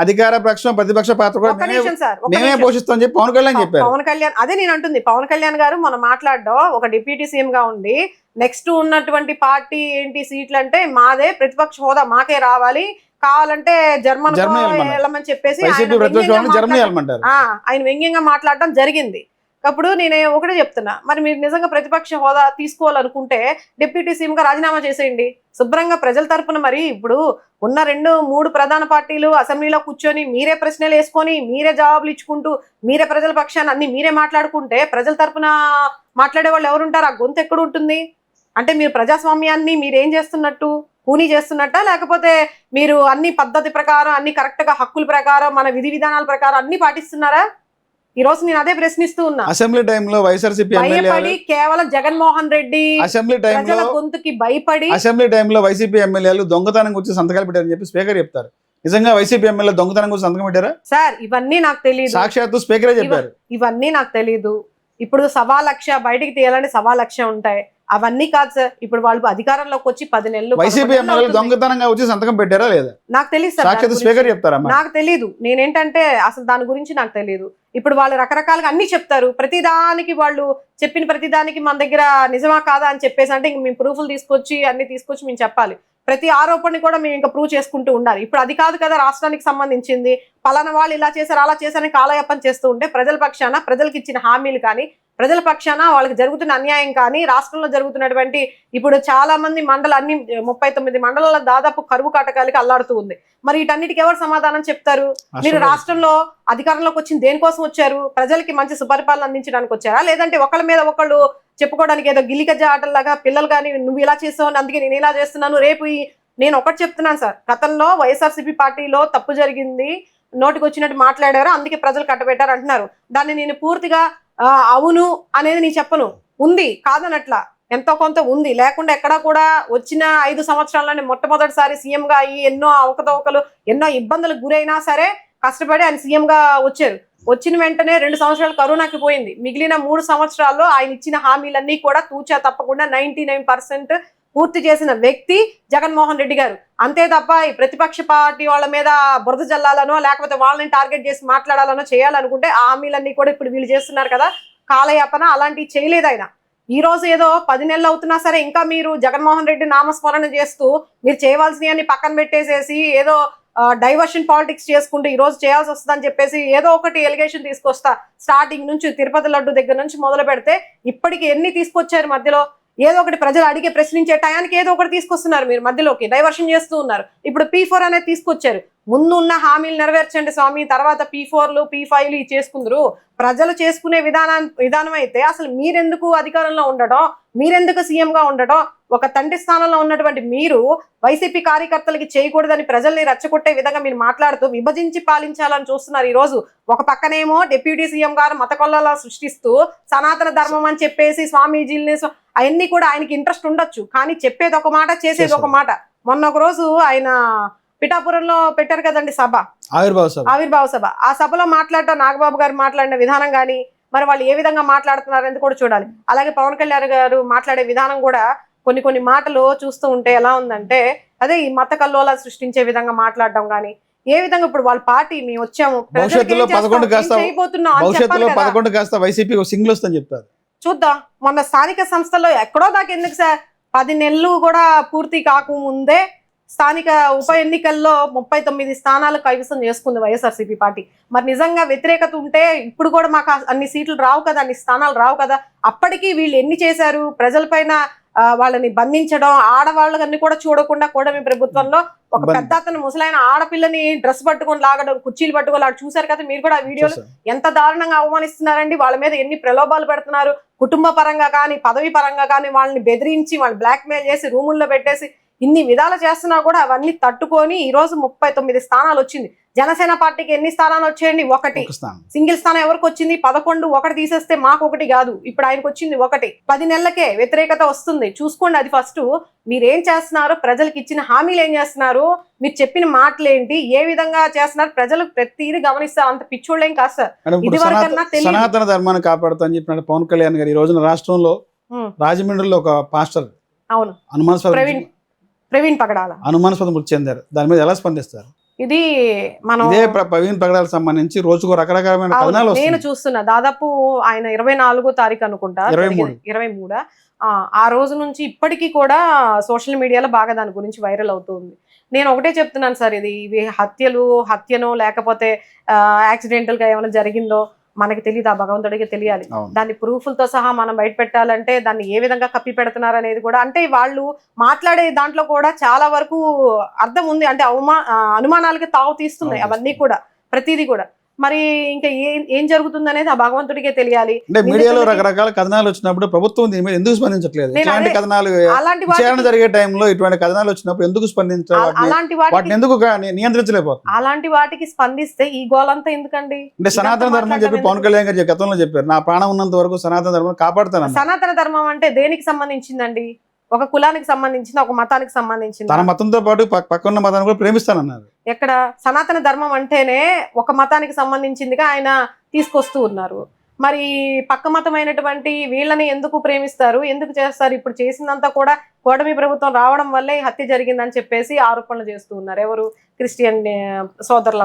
అధికార పక్షం ప్రతిపక్ష పాత్ర కూడా మేమే. పోషిస్తామని చెప్పి పవన్ కళ్యాణ్ చెప్పారు పవన్ కళ్యాణ్ అదే నేను అంటుంది పవన్ కళ్యాణ్ గారు మనం మాట్లాడడం ఒక డిప్యూటీ సీఎం గా ఉండి నెక్స్ట్ ఉన్నటువంటి పార్టీ ఏంటి సీట్లు అంటే మాదే ప్రతిపక్ష హోదా మాకే రావాలి కావాలంటే జర్మన్. వెళ్ళమని చెప్పేసి ఆయన వ్యంగ్యంగా మాట్లాడడం జరిగింది అప్పుడు నేను ఒకటే చెప్తున్నా. మరి మీరు నిజంగా ప్రతిపక్ష హోదా తీసుకోవాలనుకుంటే డిప్యూటీ సీఎంగా రాజీనామా చేసేయండి. శుభ్రంగా ప్రజల తరపున మరి ఇప్పుడు ఉన్న రెండు మూడు ప్రధాన పార్టీలు అసెంబ్లీలో కూర్చొని మీరే ప్రశ్నలు వేసుకొని మీరే జవాబులు ఇచ్చుకుంటూ మీరే ప్రజల పక్షాన్ని అన్ని మీరే మాట్లాడుకుంటే ప్రజల తరపున మాట్లాడే వాళ్ళు ఎవరుంటారు? ఆ గొంతు ఎక్కడ ఉంటుంది? అంటే మీరు ప్రజాస్వామ్యాన్ని మీరేం చేస్తున్నట్టు? కూనీ చేస్తున్నట్టా? లేకపోతే మీరు అన్ని పద్ధతి ప్రకారం అన్ని కరెక్ట్గా హక్కుల ప్రకారం మన విధి విధానాల ప్రకారం అన్ని పాటిస్తున్నారా? ఈ రోజు నేను అదే ప్రశ్నిస్తూ ఉన్నా. అసెంబ్లీ టైంలో వైఎస్ఆర్సీపీ భయపడి కేవలం జగన్మోహన్ రెడ్డి అసెంబ్లీ టైంలో గొంతుకి భయపడి అసెంబ్లీ టైంలో వైసీపీ ఎమ్మెల్యేలు దొంగతనం గురించి సంతకాలు పెట్టారని చెప్పి స్పీకర్ చెప్తారు. నిజంగా వైసీపీ ఎమ్మెల్యే దొంగతనం గురించి సంతకం పెట్టారా? సార్ ఇవన్నీ నాకు తెలియదు సాక్షాత్తు స్పీకరే చెప్పారు. ఇవన్నీ నాకు తెలియదు ఇప్పుడు సవా లక్ష బయటికి తీయాలంటే సవా లక్ష ఉంటాయి. అవన్నీ కాదు సార్. ఇప్పుడు వాళ్ళు అధికారంలోకి వచ్చి పది నెలలు వైసీపీ ఎమ్మెల్యేలు. దొంగతనంగా వచ్చి సంతకం పెట్టారా లేదా? నాకు తెలియదు సార్. స్పీకర్ చెప్తారమ్మా నాకు తెలియదు నేనేంటంటే అసలు దాని గురించి నాకు తెలియదు ఇప్పుడు వాళ్ళు రకరకాలుగా అన్ని చెప్తారు. ప్రతిదానికి వాళ్ళు చెప్పిన ప్రతిదానికి మన దగ్గర నిజమా కాదా అని చెప్పేసి అంటే ఇంక మేము ప్రూఫ్లు తీసుకొచ్చి అన్ని తీసుకొచ్చి మేము చెప్పాలి. ప్రతి ఆరోపణని కూడా మేము ఇంకా ప్రూవ్ చేసుకుంటూ ఉండాలి. ఇప్పుడు అది కాదు కదా రాష్ట్రానికి సంబంధించింది. పలానా వాళ్ళు ఇలా చేశారు అలా చేశారని కాలయాపన చేస్తూ ఉంటే ప్రజల పక్షాన ప్రజలకు ఇచ్చిన హామీలు కానీ ప్రజల పక్షాన వాళ్ళకి జరుగుతున్న అన్యాయం కానీ రాష్ట్రంలో జరుగుతున్నటువంటి ఇప్పుడు చాలా మంది మండల అన్ని ముప్పై తొమ్మిది మండలాల దాదాపు కరువు కాటకాలకి అల్లాడుతూ ఉంది. మరి వీటన్నిటికి ఎవరు సమాధానం చెప్తారు? మీరు రాష్ట్రంలో అధికారంలోకి వచ్చిన దేనికోసం వచ్చారు? ప్రజలకి మంచి సుపరిపాలన అందించడానికి వచ్చారా? లేదంటే ఒకళ్ళ మీద ఒకళ్ళు చెప్పుకోవడానికి ఏదో గిలికజ్జ ఆటల్లాగా పిల్లలు కానీ నువ్వు ఇలా చేసావు అందుకే నేను ఇలా చేస్తున్నాను రేపు నేను ఒకటి చెప్తున్నాను సార్. గతంలో వైఎస్ఆర్సీపీ పార్టీలో తప్పు జరిగింది నోటికి వచ్చినట్టు మాట్లాడారు అందుకే ప్రజలు కట్టబెట్టారు అంటున్నారు. దాన్ని నేను పూర్తిగా అవును అనేది నేను చెప్పను. ఉంది కాదనట్లా. ఎంతో కొంత ఉంది. లేకుండా ఎక్కడా కూడా వచ్చిన ఐదు సంవత్సరాల్లోనే మొట్టమొదటిసారి సీఎంగా అయ్యి ఎన్నో అవకతవకలు ఎన్నో ఇబ్బందులకు గురైనా సరే కష్టపడి ఆయన సీఎంగా వచ్చారు. వచ్చిన వెంటనే రెండు సంవత్సరాలు కరోనాకి పోయింది. మిగిలిన మూడు సంవత్సరాల్లో ఆయన ఇచ్చిన హామీలన్నీ కూడా తూచా తప్పకుండా నైన్టీ పూర్తి చేసిన వ్యక్తి జగన్మోహన్ రెడ్డి గారు. అంతే తప్ప ఈ ప్రతిపక్ష పార్టీ వాళ్ళ మీద బురద జల్లాలనో లేకపోతే వాళ్ళని టార్గెట్ చేసి మాట్లాడాలనో చేయాలనుకుంటే ఆ హామీలన్నీ కూడా ఇప్పుడు వీళ్ళు చేస్తున్నారు కదా. కాలయాపన అలాంటివి చేయలేదు ఆయన. ఈ రోజు ఏదో పది నెలలు అవుతున్నా సరే ఇంకా మీరు జగన్మోహన్ రెడ్డి నామస్మరణ చేస్తూ మీరు చేయవలసినవన్నీ పక్కన పెట్టేసేసి ఏదో డైవర్షన్ పాలిటిక్స్ చేసుకుంటూ ఈరోజు చేయాల్సి వస్తుందని చెప్పేసి ఏదో ఒకటి ఎలిగేషన్ తీసుకొస్తా. స్టార్టింగ్ నుంచి తిరుపతి లడ్డు దగ్గర నుంచి మొదలు పెడితే ఇప్పటికి ఎన్ని తీసుకొచ్చారు మధ్యలో? ఏదో ఒకటి ప్రజలు అడిగే ప్రశ్నించే టయానికి ఏదో ఒకటి తీసుకొస్తున్నారు మీరు మధ్యలోకి. డైవర్షన్ చేస్తూ ఉన్నారు. ఇప్పుడు పీ ఫోర్ అనేది తీసుకొచ్చారు. ముందు ఉన్న హామీలు నెరవేర్చండి స్వామి తర్వాత పీ ఫోర్లు పీ ఫైవ్లు ఇవి చేసుకుందరు. ప్రజలు చేసుకునే విధానం విధానం అయితే అసలు మీరెందుకు అధికారంలో ఉండడం మీరెందుకు సీఎంగా ఉండడం ఒక తండ్రి స్థానంలో ఉన్నటువంటి మీరు వైసీపీ కార్యకర్తలకి చేయకూడదని ప్రజల్ని రెచ్చగొట్టే విధంగా మీరు మాట్లాడుతూ విభజించి పాలించాలని చూస్తున్నారు ఈ రోజు. ఒక పక్కనేమో డిప్యూటీ సీఎం గారు మత కొల్లలా సృష్టిస్తూ సనాతన ధర్మం అని చెప్పేసి స్వామీజీల్ని స్వ- అవన్నీ కూడా ఆయనకి ఇంట్రెస్ట్ ఉండొచ్చు. కానీ చెప్పేది ఒక మాట చేసేది ఒక మాట. మొన్న ఒక రోజు ఆయన పిఠాపురంలో పెట్టారు కదండి సభ. ఆవిర్భావ సభ. ఆవిర్భావ సభ. ఆ సభలో మాట్లాడటం నాగబాబు గారు మాట్లాడిన విధానం కానీ మరి వాళ్ళు ఏ విధంగా మాట్లాడుతున్నారు అనేది కూడా చూడాలి. అలాగే పవన్ కళ్యాణ్ గారు మాట్లాడే విధానం కూడా కొన్ని కొన్ని మాటలు చూస్తూ ఉంటే ఎలా ఉందంటే అదే ఈ మత కల్లోలా సృష్టించే విధంగా మాట్లాడడం కానీ ఏ విధంగా ఇప్పుడు వాళ్ళ పార్టీ మేము వచ్చాము భవిష్యత్తులో పదకొండు కాస్త భవిష్యత్తులో. పదకొండు వైసీపీ సింగిల్ వస్తుందని చెప్తారు. చూద్దాం. మొన్న స్థానిక సంస్థల్లో ఎక్కడో దాకా ఎందుకు సార్ పది నెలలు కూడా పూర్తి కాకముందే స్థానిక ఉప ఎన్నికల్లో ముప్పై తొమ్మిది స్థానాలు కైవసం చేసుకుంది వైఎస్ఆర్సీపీ పార్టీ. మరి నిజంగా వ్యతిరేకత ఉంటే ఇప్పుడు కూడా మాకు అన్ని సీట్లు రావు కదా అన్ని స్థానాలు రావు కదా అప్పటికి వీళ్ళు ఎన్ని చేశారు ప్రజలపైన వాళ్ళని బంధించడం ఆడవాళ్ళని కూడా చూడకుండా కూడా మీ ప్రభుత్వంలో ఒక పెద్ద అతను ముసలైన ఆడపిల్లని డ్రెస్ పట్టుకొని లాగడం కుర్చీలు పట్టుకొని లాగడం చూశారు కదా? మీరు కూడా ఆ వీడియోలో. ఎంత దారుణంగా అవమానిస్తున్నారండి? వాళ్ళ మీద ఎన్ని ప్రలోభాలు పెడుతున్నారు? కుటుంబ పరంగా కానీ పదవి పరంగా కానీ వాళ్ళని బెదిరించి వాళ్ళని బ్లాక్మెయిల్ చేసి రూముల్లో పెట్టేసి ఇన్ని విధాలు చేస్తున్నా కూడా అవన్నీ తట్టుకొని ఈ రోజు ముప్పై తొమ్మిది స్థానాలు వచ్చింది. జనసేన పార్టీకి ఎన్ని స్థానాలు వచ్చాయండి? ఒకటి. సింగిల్ స్థానం ఎవరికి వచ్చింది? పదకొండు ఒకటి తీసేస్తే మాకు ఒకటి కాదు. ఇప్పుడు ఆయనకు వచ్చింది ఒకటి. పది నెలలకే వ్యతిరేకత వస్తుంది. చూసుకోండి అది ఫస్ట్ మీరేం చేస్తున్నారు? ప్రజలకు ఇచ్చిన హామీలు ఏం చేస్తున్నారు? మీరు చెప్పిన మాటలు ఏంటి ఏ విధంగా చేస్తున్నారు? ప్రజలు ప్రతిదీ గమనిస్తారు. అంత పిచ్చోళ్ళేం కాదు సార్. సనాతన- తెలీదు. సనాతన ధర్మాన్ని కాపాడుతా అని చెప్పినట్టు పవన్ కళ్యాణ్ గారు. ఈ రోజున రాష్ట్రంలో రాజమండ్రిలో ఒక పాస్టర్ అవును. అనుమానాస్పద ప్రవీణ్. ప్రవీణ్ పగడాల. అనుమానాస్పద మృతి చెందారు. దాని మీద ఎలా స్పందిస్తారు? ఇది మనం ఇదే ప్ర- ప్రవీణ్ పగడాలకు సంబంధించి రోజుకు రకరకాలమైన కథనాలు నేను చూస్తున్నా. దాదాపు ఆయన ఇరవై నాలుగో తారీఖు అనుకుంటా. ఇరవై మూడు. ఆ, ఆ రోజు నుంచి ఇప్పటికీ కూడా సోషల్ మీడియాలో బాగా దాని గురించి వైరల్ అవుతుంది. నేను ఒకటే చెప్తున్నాను సార్ ఇది ఇవి హత్యలు హత్యనో లేకపోతే యాక్సిడెంటల్గా ఏమైనా జరిగిందో మనకి తెలియదు ఆ భగవంతుడికి తెలియాలి. దాన్ని ప్రూఫ్లతో సహా మనం బయట పెట్టాలంటే దాన్ని ఏ విధంగా కప్పి పెడుతున్నారు అనేది కూడా అంటే వాళ్ళు మాట్లాడే దాంట్లో కూడా చాలా వరకు అర్థం ఉంది. అంటే అవమా అనుమానాలకి తావు తీస్తున్నాయి అవన్నీ కూడా ప్రతిదీ కూడా. మరి ఇంకా ఏం జరుగుతుంది అనేది ఆ భగవంతుడికే తెలియాలి. అంటే మీడియాలో రకరకాల కథనాలు వచ్చినప్పుడు ప్రభుత్వం దీని మీద ఎందుకు స్పందించట్లేదు? అదే- కథనాలు అలాంటి విచారణ జరిగే టైంలో ఇటువంటి కథనాలు వచ్చినప్పుడు ఎందుకు స్పందించాలి అలాంటి వాటిని ఎందుకు నియంత్రించలేకపోతుంది అలాంటి వాటికి స్పందిస్తే ఈ గోలంతా ఎందుకండి? అంటే సనాతన ధర్మం అని చెప్పి పవన్ కళ్యాణ్ గారు గతంలో చెప్పారు. నా ప్రాణం ఉన్నంత వరకు సనాతన ధర్మం కాపాడుతానన్న సనాతన ధర్మం అంటే దేనికి సంబంధించిందండి? ఒక కులానికి సంబంధించింది ఒక మతానికి సంబంధించింది తన మతంతో పాటు పక్- పక్కన్న మతాన్ని కూడా ప్రేమిస్తానన్నారు. ఎక్కడ? సనాతన ధర్మం అంటేనే ఒక మతానికి సంబంధించిందిగా ఆయన తీసుకొస్తూ ఉన్నారు. మరి పక్క మతమైనటువంటి వీళ్ళని ఎందుకు ప్రేమిస్తారు? ఎందుకు చేస్తారు? ఇప్పుడు చేసిందంతా కూడా కూటమి ప్రభుత్వం రావడం వల్లే హత్య జరిగిందని చెప్పేసి ఆరోపణలు చేస్తూ ఉన్నారు. ఎవరు? క్రిస్టియన్ సోదరులు